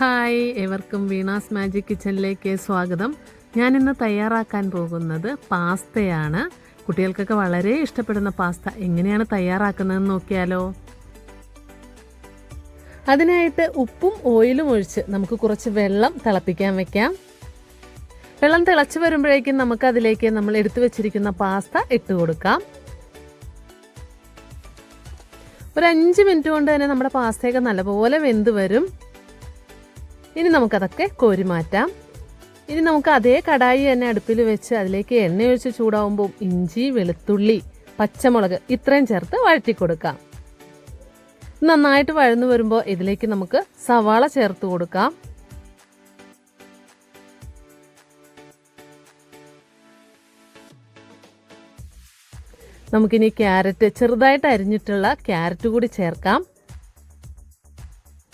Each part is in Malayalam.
ഹായ് എവർക്കും വീണാസ് മാജിക് കിച്ചണിലേക്ക് സ്വാഗതം. ഞാനിന്ന് തയ്യാറാക്കാൻ പോകുന്നത് പാസ്തയാണ്. കുട്ടികൾക്കൊക്കെ വളരെ ഇഷ്ടപ്പെടുന്ന പാസ്ത. എങ്ങനെയാണ് തയ്യാറാക്കുന്നതെന്ന് നോക്കിയാലോ? അതിനായിട്ട് ഉപ്പും ഓയിലും ഒഴിച്ച് നമുക്ക് കുറച്ച് വെള്ളം തിളപ്പിക്കാൻ വെക്കാം. വെള്ളം തിളച്ച് വരുമ്പോഴേക്കും നമുക്ക് അതിലേക്ക് നമ്മൾ എടുത്തു വെച്ചിരിക്കുന്ന പാസ്ത ഇട്ട് കൊടുക്കാം. ഒരു അഞ്ച് മിനിറ്റ് കൊണ്ട് തന്നെ നമ്മുടെ പാസ്തയൊക്കെ നല്ലപോലെ വെന്ത് വരും. ഇനി നമുക്കതൊക്കെ കോരിമാറ്റാം ഇനി നമുക്ക് അതേ കടായി തന്നെ അടുപ്പിൽ വെച്ച് അതിലേക്ക് എണ്ണ ഒഴിച്ച് ചൂടാവുമ്പോൾ ഇഞ്ചി വെളുത്തുള്ളി പച്ചമുളക് ഇത്രയും ചേർത്ത് വഴറ്റി കൊടുക്കാം. നന്നായിട്ട് വഴന്നു വരുമ്പോൾ ഇതിലേക്ക് നമുക്ക് സവാള ചേർത്ത് കൊടുക്കാം. നമുക്കിനി ക്യാരറ്റ് ചെറുതായിട്ട് അരിഞ്ഞിട്ടുള്ള ക്യാരറ്റ് കൂടി ചേർക്കാം.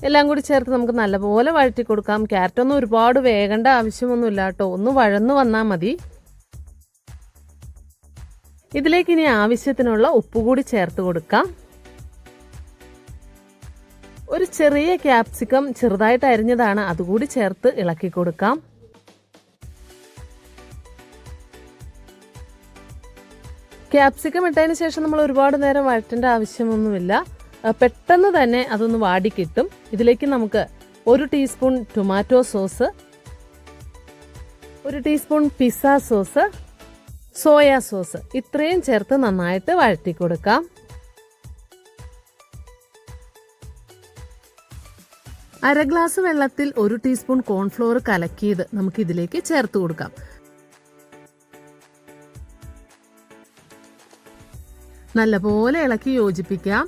എല്ലാം കൂടി ചേർത്ത് നമുക്ക് നല്ലപോലെ വഴറ്റി കൊടുക്കാം. ക്യാരറ്റ് ഒന്നും ഒരുപാട് വേകേണ്ട ആവശ്യമൊന്നുമില്ല കേട്ടോ. ഒന്ന് വഴന്നു വന്നാൽ മതി. ഇതിലേക്ക് ഇനി ആവശ്യത്തിനുള്ള ഉപ്പ് കൂടി ചേർത്ത് കൊടുക്കാം. ഒരു ചെറിയ ക്യാപ്സിക്കം ചെറുതായിട്ട് അരിഞ്ഞതാണ്. അതുകൂടി ചേർത്ത് ഇളക്കി കൊടുക്കാം. ക്യാപ്സിക്കം ഇട്ടതിന് ശേഷം നമ്മൾ ഒരുപാട് നേരം വഴറ്റേണ്ട ആവശ്യമൊന്നുമില്ല. പെട്ടെന്ന് തന്നെ അതൊന്ന് വാടിക്കിട്ടും. ഇതിലേക്ക് നമുക്ക് ഒരു ടീസ്പൂൺ ടൊമാറ്റോ സോസ് ഒരു teaspoon pizza sauce soya sauce ഇത്രയും ചേർത്ത് നന്നായിട്ട് വഴറ്റി കൊടുക്കാം അര ഗ്ലാസ് വെള്ളത്തിൽ ഒരു ടീസ്പൂൺ കോൺഫ്ലോർ കലക്കിയത് നമുക്ക് ഇതിലേക്ക് ചേർത്ത് കൊടുക്കാം. നല്ലപോലെ ഇളക്കി യോജിപ്പിക്കാം.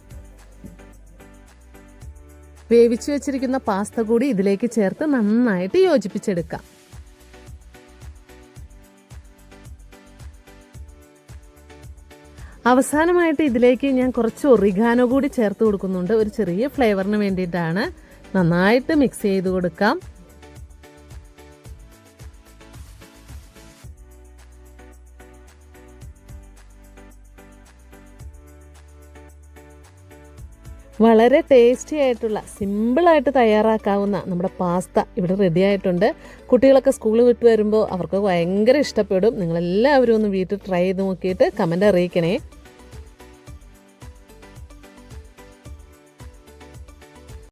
വേവിച്ചു വെച്ചിരിക്കുന്ന പാസ്ത കൂടി ഇതിലേക്ക് ചേർത്ത് നന്നായിട്ട് യോജിപ്പിച്ചെടുക്കാം. അവസാനമായിട്ട് ഇതിലേക്ക് ഞാൻ കുറച്ച് ഒറിഗാനോ കൂടി ചേർത്ത് കൊടുക്കുന്നുണ്ട്. ഒരു ചെറിയ ഫ്ലേവറിന് വേണ്ടിയിട്ടാണ്. നന്നായിട്ട് മിക്സ് ചെയ്ത് കൊടുക്കാം. വളരെ ടേസ്റ്റി ആയിട്ടുള്ള സിമ്പിളായിട്ട് തയ്യാറാക്കാവുന്ന നമ്മുടെ പാസ്ത ഇവിടെ റെഡി ആയിട്ടുണ്ട്. കുട്ടികളൊക്കെ സ്കൂളിൽ വിട്ട് വരുമ്പോൾ അവർക്ക് ഭയങ്കര ഇഷ്ടപ്പെടും. നിങ്ങളെല്ലാവരും ഒന്ന് വീട്ടിൽ ട്രൈ ചെയ്ത് നോക്കിയിട്ട് കമന്റ് അറിയിക്കണേ.